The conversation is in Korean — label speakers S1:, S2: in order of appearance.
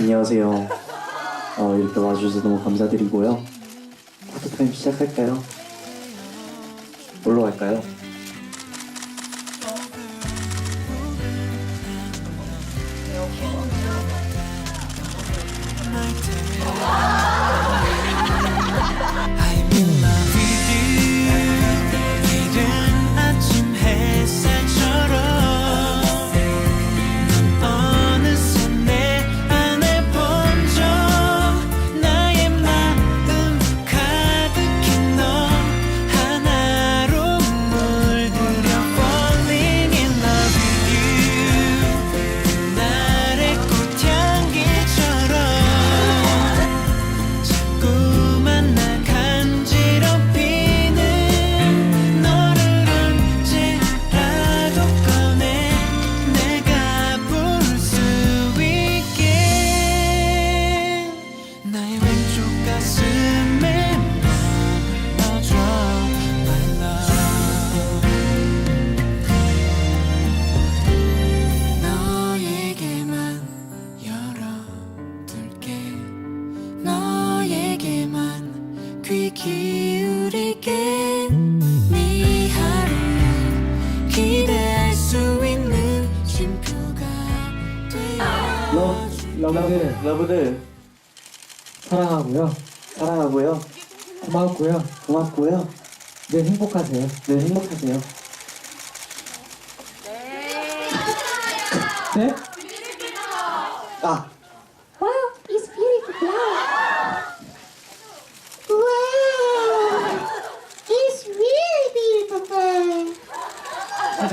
S1: 안녕하세요. 어, 이렇게 와주셔서 너무 감사드리고요. 포토타임 시작할까요? 뭘로 갈까요?
S2: 귀 기울이게 네 하루를 기대할 수 있는 쉼표가 되어
S1: 러브들, 러브들
S3: 사랑하고요.
S1: 사랑하고요.
S3: 고맙고요.
S1: 고맙고요.
S3: 늘 행복하세요.
S1: 늘 행복하세요.
S3: 네?
S1: 아,